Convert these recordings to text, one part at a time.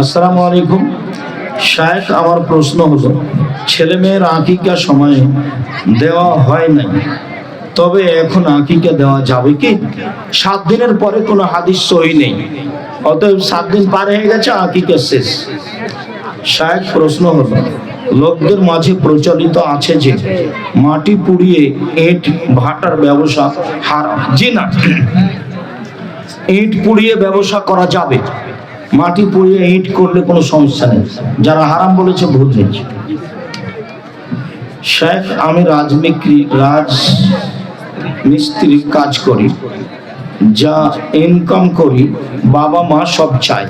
আসসালামু আলাইকুম। শায়েখ, আমার প্রশ্ন হলো ছেলে মেয়ের আকিকা সময়ে দেওয়া হয় নাই, তবে এখন আকিকা দেওয়া যাবে কি? সাত দিনের পরে কোনো হাদিস সহি নেই, অতএব সাত দিন পার হয়ে গেছে, আকিকা শেষ। শায়েখ, প্রশ্ন হলো, লোকদের মাঝে প্রচলিত আছে যে, মাটি পুড়িয়ে ইট ভাটার ব্যবসা হারাম। জি না। ইট পুড়িয়ে ব্যবসা করা যাবে। মাটি পুড়িয়ে ইট করলে কোনো সমস্যা নেই। যারা হারাম বলেছে, ভুল হয়েছে। শেখ, আমি রাজমিস্ত্রি, রাজ মিস্ত্রির কাজ করি। যা ইনকাম করি, বাবা মা সব চায়।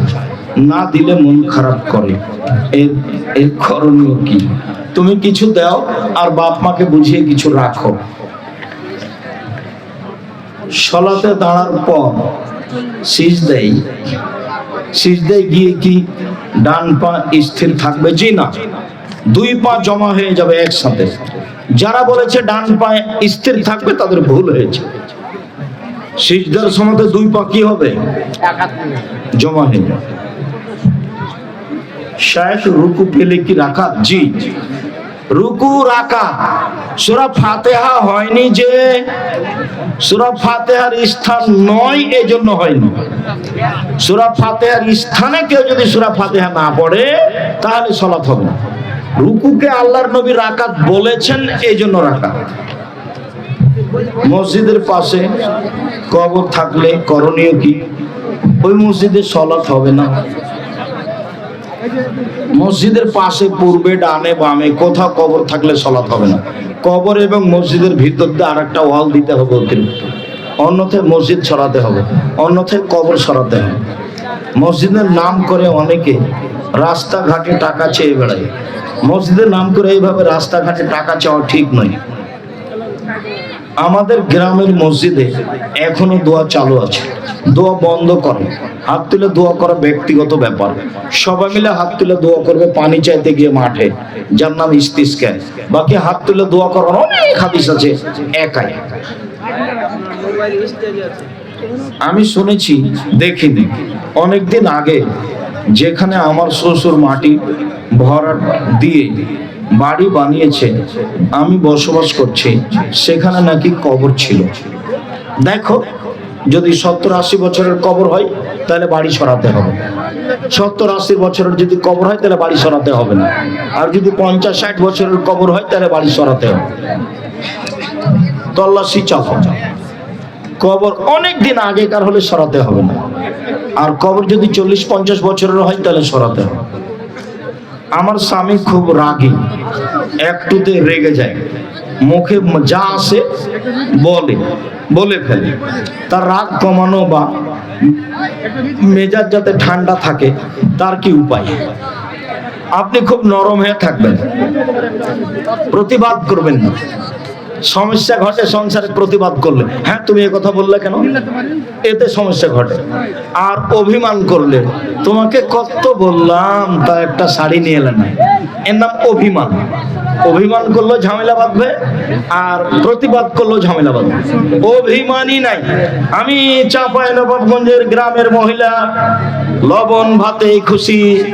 না দিলে মন খারাপ করে। এর এর করণীয় কি? তুমি কিছু দাও আর বাপ মাকে বুঝিয়ে কিছু রাখো। সলাতে দাঁড়ার পর সিজদাই সিজদাই গিয়ে কি ডান পা স্থির থাকবে? জি না। দুই পা জমা হয়ে যাবে একসাথে। যারা বলেছে ডান পা স্থির থাকবে, তাদের ভুল হয়েছে। সিজদার সময় দুই পা কি হবে? জমা হয়ে যাবে। শেষ রুকু পেলে কি রাখা? জি। রুকু রাখা। সুরা ফাতেহা হয়নি যে, সুরা ফাতেহার স্থান নয় এই জন্য হয়নি। সুরা ফাতেহার স্থানে কেউ যদি সুরা ফাতেহা না পড়ে, তাহলে সলাৎ হবে না। রুকুকে আল্লাহর নবী রাকাত বলেছেন এই জন্য রাকাত। মসজিদের পাশে কবর থাকলে করণীয় কি? ওই মসজিদে সলাৎ হবে না। মসজিদের পাশে পূর্বে, ডানে, বামে, কোথাও কবর থাকলে সলাৎ হবে না। কবর এবং মসজিদের ভিতর দিয়ে আর একটা ওয়াল দিতে হবে অতিরিক্ত। অন্যথায় মসজিদ সরাতে হবে, অন্যথায় কবর সরাতে হবে। মসজিদের নাম করে অনেকে রাস্তাঘাটে টাকা চেয়ে বেড়ায়। মসজিদের নাম করে এইভাবে রাস্তাঘাটে টাকা চাওয়া ঠিক নয়। আমাদের গ্রামের মসজিদে এখনও দোয়া চালু আছে। দোয়া বন্ধ করে। হাত তুলে দোয়া করা ব্যক্তিগত ব্যাপার। সবাই মিলে হাত তুলে দোয়া করবে পানি চাইতে গিয়ে মাঠে। যার নাম ইস্তিস্কা বাকি হাত তুলে দোয়া করার অনেক হাদিস আছে, একাই। আমি শুনেছি, দেখিনি। অনেকদিন আগে যেখানে আমার শ্বশুর মাটি ভরাট দিয়ে বাড়ি বানিয়েছে, আমি বসবাস করছি, সেখানে নাকি কবর ছিল। দেখো, যদি সত্তর আশি বছরের কবর হয়, তাহলে বাড়ি সরাতে হবে। সত্তর আশি বছরের যদি কবর হয়, তাহলে বাড়ি সরাতে হবে না। আর যদি পঞ্চাশ ষাট বছরের কবর হয়, তাহলে বাড়ি সরাতে হবে। তল্লাশি চাপ। কবর অনেক দিন আগেকার হলে সরাতে হবে না। আর কবর যদি চল্লিশ পঞ্চাশ বছরের হয়, তাহলে সরাতে হবে। আমার স্বামী খুব রাগে, একটুতে রেগে যায়। মুখে যা আসে বলে বলে ফেলে। তার রাগ কমানো বা মেজাজ যাতে ঠান্ডা থাকে, তার কি উপায়? আপনি খুব নরম হয়ে থাকবেন। প্রতিবাদ করবেন না। সমস্যা ঘটে, সংসারে প্রতিবাদ করলে। হ্যাঁ তুমি এ কথা বললে কেন? এতে সমস্যা ঘটে। আর অভিমান করলে। তোমাকে কত বললাম, তা একটা শাড়ি নিয়ে এলে না। এর নাম অভিমান। অভিমান করল, ঝামেলা বাঁধবে, আর প্রতিবাদ করল, ঝামেলা বাঁধবে। অভিমানই নাই। আমি চাপাই নবাবগঞ্জের গ্রামের মহিলা, লবণ ভাতে খুশি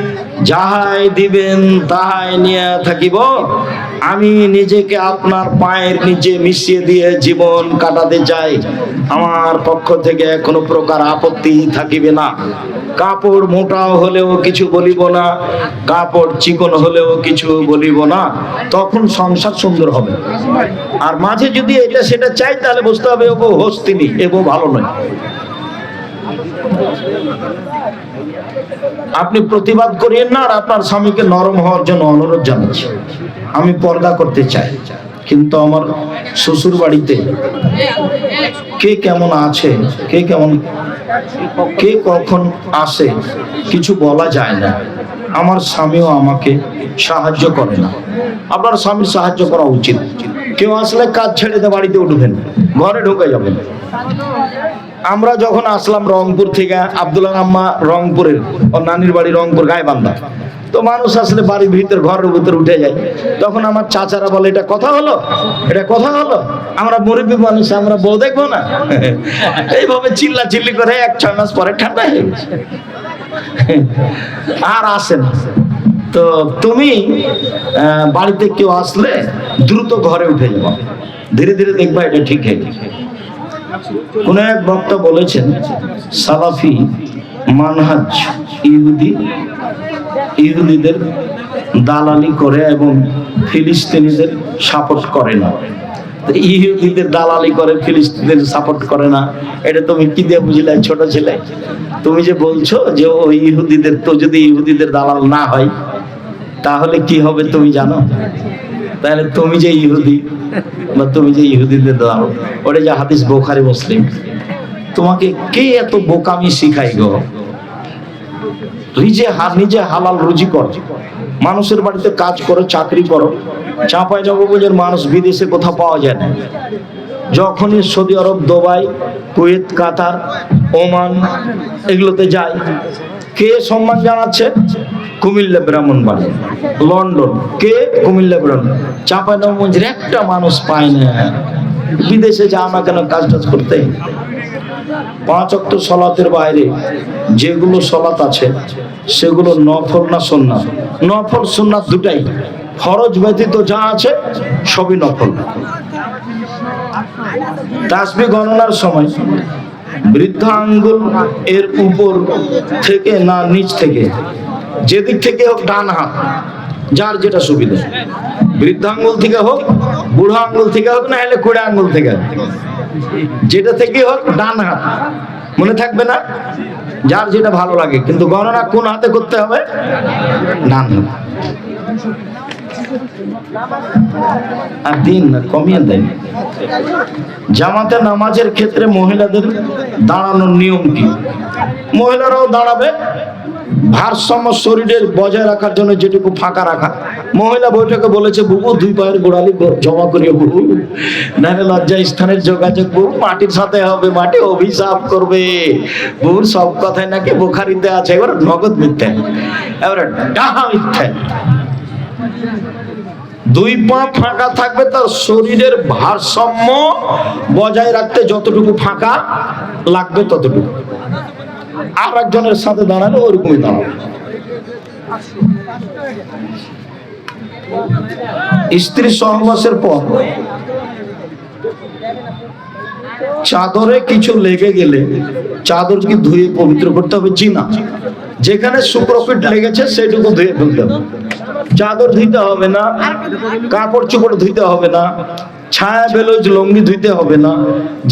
যাহাই দিবেন তাহাই নিয়ে থাকিব। আমি নিজেকে আপনার পায়ের নিচে মিশিয়ে দিয়ে জীবন কাটাতে চাই। আমার পক্ষ থেকে কোনো প্রকার আপত্তি থাকিবে না। কাপড় মোটাও হলেও কিছু বলিব না, কাপড় চিকন হলেও কিছু বলিব না। তখন সংসার সুন্দর হবে। আর মাঝে যদি এটা সেটা চাই, তাহলে বুঝতে হবে ও হস্তিনি, এগো, ভালো নয়। আপনি প্রতিবাদ করিয়েন না, আর আপনার স্বামীকে নরম হওয়ার জন্য অনুরোধ জানাচ্ছি। আমি পর্দা করতে চাই, কিন্তু আমার শ্বশুর বাড়িতে কে কেমন আছে, কে কেমন, কে কখন আসে, কিছু বলা যায় না। আমার স্বামীও আমাকে সাহায্য করে না। আপনার স্বামীর সাহায্য করা উচিত। কেউ আসলে কাজ ছেড়ে দিয়ে বাড়িতে উঠবেন, ঘরে ঢুকে যাবেন। আমরা যখন আসলাম রংপুর থেকে, আব্দুল্লাহ আম্মা রংপুরের ও নানির বাড়ি রংপুর গায়েবান্ধা তো মানুষ আসলে বাড়ির ভিতর, ঘরের ভিতর উঠে যায়। তখন আমার চাচারা বলে, এটা কথা হলো? এটা কথা হলো? আমরা মুরব্বী মানুষ, আমরা বউ দেখব না? এইভাবে চিল্লা চিল্লি করে এক ছয় মাস পরে ঠান্ডা হয়ে আর আসে না তো তুমি বাড়িতে কেউ আসলে দ্রুত ঘরে উঠে যাব ধীরে ধীরে দেখবা এটা ঠিক হয়ে কোন এক বক্তা বলেছেন, সালাফি মানহাজ ইহুদি, ইহুদিদের দালালি করে এবং ফিলিস্তিনিদের সাপোর্ট করে না। ইহুদিদের দালালি করে, ফিলিস্তিনিদের সাপোর্ট করে না। এটা তুমি কি দিয়ে বুঝলে, ছোট ছেলে? তুমি যে বলছো যে ওই ইহুদিদের, তো যদি ইহুদিদের দালাল না হয় তাহলে কি হবে তুমি জানো? তাহলে তুমি যে ইহুদি, বা তুমি যে ইহুদিদের দালাল ওটা যে হাদিস বোখারি মুসলিম। তোমাকে কে এত বোকামি শিখাই গো? নিজে হা- নিজে হালাল রুজি কর। মানুষের বাড়িতে কাজ করো, চাকরি করো, চাঁপাই নবগঞ্জের মানুষ বিদেশে কোথাও পাওয়া যায় না। যখনই Saudi Arab, Dubai, Kuwait, Qatar, Oman, এগুলোতে যায়, কে সম্মান জানাচ্ছে? কুমিল্লা ব্রাহ্মণবাড়ি লন্ডন। কে কুমিল্লা ব্রাহ্মণ? চাঁপাই নবগঞ্জের একটা মানুষ পায় না। বিদেশে যা না কেন কাজ টাজ করতে? পাঁচ অক্ট সলাতের বাইরে যেগুলো সলাত আছে, সেগুলো নফল না সন্ন্যাস নফল সন্ন্যাস দুটাই। ফরজ ব্যতীত যা আছে, সবই নফল। তাসবি গণনার সময় বৃদ্ধা আঙ্গুল এর উপর থেকে না নিচ থেকে যেদিক থেকে হোক ডান হাত, যার যেটা সুবিধা। বৃদ্ধা আঙ্গুল থেকে হোক, বুড়ো আঙ্গুল থেকে হোক, না হলে কুড়ে আঙ্গুল থেকে। যেটা থেকে হোক, ডান হাত। মনে থাকবে না? যার যেটা ভালো লাগে। কিন্তু গণনা কোন হাতে করতে হবে? ডান হাত। আর দিন না, কমিয়ে দেয়। জামাতে নামাজের ক্ষেত্রে মহিলাদের দাঁড়ানোর নিয়ম কি? মহিলারাও দাঁড়াবে ভারসাম্য শরীরের বজায় রাখার জন্য যেটুকু ফাঁকা রাখা। মহিলা বৈঠকে বলেছে, বুবু, দুই পায়ের গোড়ালি জমা করিও, বুবু। নাহলে লজ্জা স্থানের যোগাযোগ, বুবু। মাটির সাথে হবে, মাটি অভিশাপ করবে। বুবুর সব কথাই নাকি বোখারিতে আছে, এবার নগদ মিথ্যে। এবারে ডাহা মিথ্যে। দুই পা ফাঁকা থাকবে তার শরীরের ভারসাম্য বজায় রাখতে যতটুকু ফাঁকা লাগবে ততটুকু। আর একজনের সাথে দাঁড়ালে ওরকমই দাঁড়াবে। স্ত্রী সহবাসের পর চাদরে কিছু লেগে গেলে চাদর কি ধুয়ে পবিত্র করতে হবে? জি না। যেখানে শুক্রপিট লেগেছে, সেটুকু ধুয়ে ফেলতে হবে। চাদর ধুইতে হবে না, কাপড় চোপড় ধুইতে হবে না, ছায়া বেলোজ লঙ্গি ধুইতে হবে না।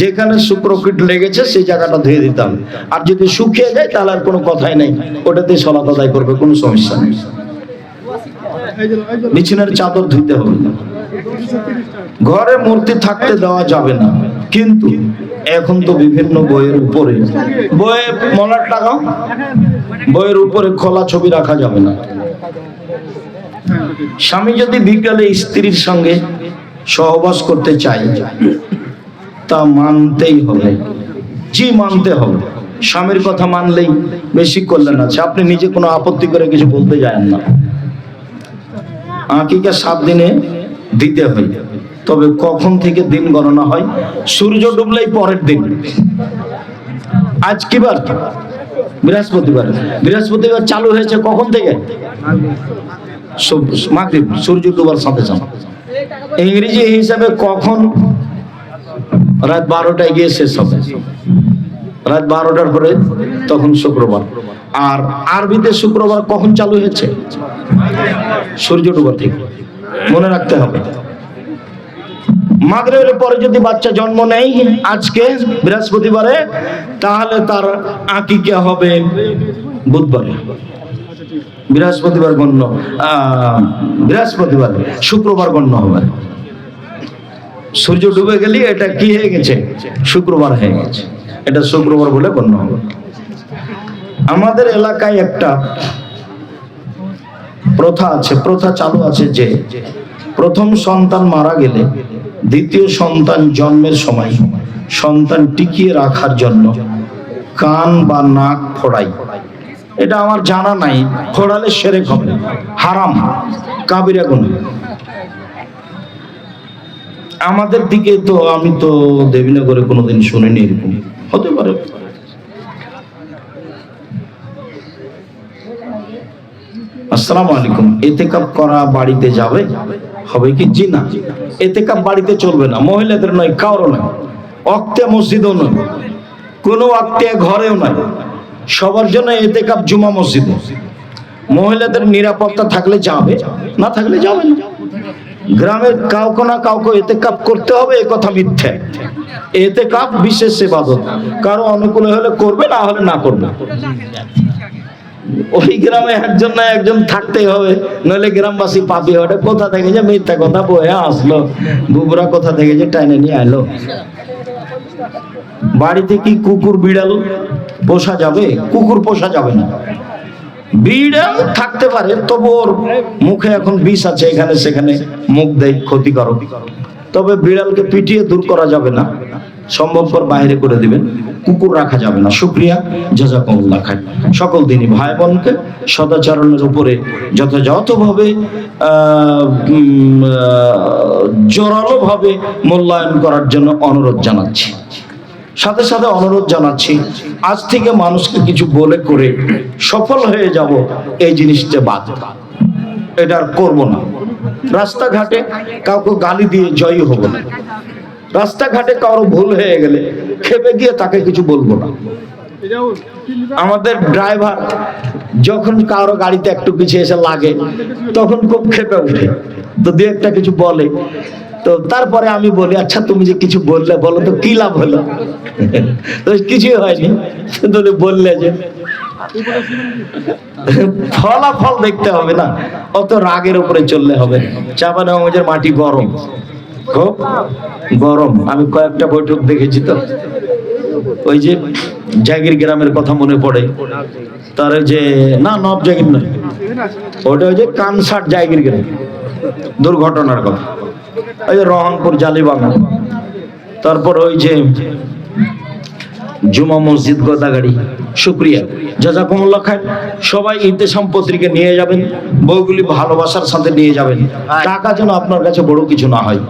যেখানে শুক্রকিট লেগেছে, সেই জায়গাটা ধুয়ে দিতে হবে আর যদি শুকিয়ে যায়, তাহলে আর কোনো কথাই নেই। ওটাতে সলাত আদায় করবে, কোনো সমস্যা নেই। বিছানার চাদর ধুইতে হবে না। ঘরে মূর্তি থাকতে দেওয়া যাবে না। কিন্তু এখন তো বিভিন্ন বইয়ের উপরে। বইয়ে মলার টাকা বইয়ের উপরে খোলা ছবি রাখা যাবে না। স্বামী যদি বিকালে স্ত্রীর সঙ্গে সহবাস করতে চাই তা মানতেই হবে। জি, মানতে হবে। স্বামীর কথা মানলেই বেশি কল্যাণ আছে। আপনি নিজে কোনো আপত্তি করে কিছু বলতে যান না। আঁকিকে সাত দিনে দিতে হয়। তবে কখন থেকে দিন গণনা হয়? সূর্য ডুবলেই পরের দিন। আজ কি? বার বৃহস্পতিবার। বৃহস্পতিবার চালু হয়েছে কখন থেকে? মাগরিব, সূর্য ডুবার সাথে সাথে ইংরেজি হিসাবে কখন রাত বারোটায় গিয়ে শেষ হবে? রাত বারোটার পরে তখন শুক্রবার। আর আরবিতে শুক্রবার কখন চালু হয়েছে? সূর্য ডুবা থেকে মনে রাখতে হবে। মাগরেবের পরে যদি বাচ্চা জন্ম নেয় আজকে, বৃহস্পতিবারে, তাহলে তার আকিকা হবে? বুধবারে। বৃহস্পতিবার গণ্য বৃহস্পতিবার, শুক্রবার গণ্য হবে। সূর্য ডুবে গেলে, এটা কি হয়ে গেছে? শুক্রবার হয়ে গেছে। এটা শুক্রবার বলে গণ্য হবে। আমাদের এলাকায় একটা প্রথা আছে, প্রথা চালু আছে যে, প্রথম সন্তান মারা গেলে দ্বিতীয় সন্তান জন্মের সময়, সন্তান টিকিয়ে রাখার জন্য কান বা নাক ফোড়াই। এটা আমার জানা নাই। ফোড়ালে সেরে হবে। হারাম। কাবিরা গুণ। আমাদের দিকে তো আমি তো দেবীনগরে কোনোদিন শুনিনি এরকম। হতে পারে। আসসালামু আলাইকুম। এতেকাপ করা বাড়িতে যাবে? হবে কি? জি না। এতেকাপ বাড়িতে চলবে না। মহিলাদের নয় কারও নয়। অক্তে মসজিদও নয়। কোনো অক্তে ঘরেও নয়। সবার জন্য এতে কাপ জুমা মসজিদ। মহিলাদের নিরাপত্তা থাকলে যাবে, না থাকলে যাবে না। গ্রামের কাউকে না কাউকে এতে কাপ করতে হবে, এ কথা মিথ্যে। এতে কাপ বিশেষ সেবাদত কারও অনুকূলে হলে করবে, না হলে না করবে। ওই গ্রামে একজন না একজন থাকতেই হবে, নইলে গ্রামবাসী পাপি ওটা কোথা থেকে যে মিথ্যা কথা বয়ে আসলো? বুবরা কোথা থেকে যে টাইনে নিয়ে এলো? বাড়িতে কি কুকুর বিড়াল পোষা যাবে, কুকুর পোষা যাবে না। বিড়াল থাকতে পারে, তবু ওর মুখে এখন বিষ আছে, এখানে সেখানে মুখ দেয় ক্ষতিকারক তবে বিড়ালকে পিটিয়ে দূর করা যাবে না, সম্ভবপর বাইরে করে দিবেন, কুকুর রাখা যাবে না। শুক্রিয়া জাজাকুমুল্লাহ খান সকল দিনই ভাই বোনকে সদাচরণের উপরে যথাযথভাবে জোরালোভাবে মূল্যায়ন করার জন্য অনুরোধ জানাচ্ছি। সাথে সাথে অনুরোধ জানাচ্ছি, আজ থেকে মানুষকে কিছু বলে করে সফল হয়ে যাব এই জিনিসটা বাদ। এটা আর করব না। রাস্তাঘাটে কাউকে গালি দিয়ে জয়ী হব না। রাস্তাঘাটে কারও ভুল হয়ে গেলে খেপে গিয়ে তাকে কিছু বলব না। আমাদের ড্রাইভার যখন কারও গাড়িতে একটু পিছিয়ে এসে লাগে, তখন খুব খেপে ওঠে। তো দু একটা কিছু বলে। তো তারপরে আমি বলি আচ্ছা তুমি যে কিছু বললে, বলো তো, কি লাভ হলো? তো কিছুই হয়নি। তুমি বললে যে, ফলাফল দেখতে হবে না, অত রাগের উপরে চললে হবে চাপানগঞ্জের মাটি গরম, খুব গরম। আমি কয়েকটা বৈঠক দেখেছি তো। ওই যে জাগির গ্রামের কথা মনে পড়ে। তার যে, না, নব জাগির নয়। ওটা ওই যে কানসাট জাগির গ্রাম। দুর্ঘটনার কথা। ওই রহনপুর জালিবাগান তারপর ওই যে জুমা মসজিদ গোদাগাড়ি। শুক্রিয়া জাজাকুমুল্লাহ খান সবাই ইন্তেসাম পত্রিকা নিয়ে যাবেন বইগুলি ভালোবাসার সাথে নিয়ে যাবেন। টাকা যেন আপনার কাছে বড় কিছু না হয়।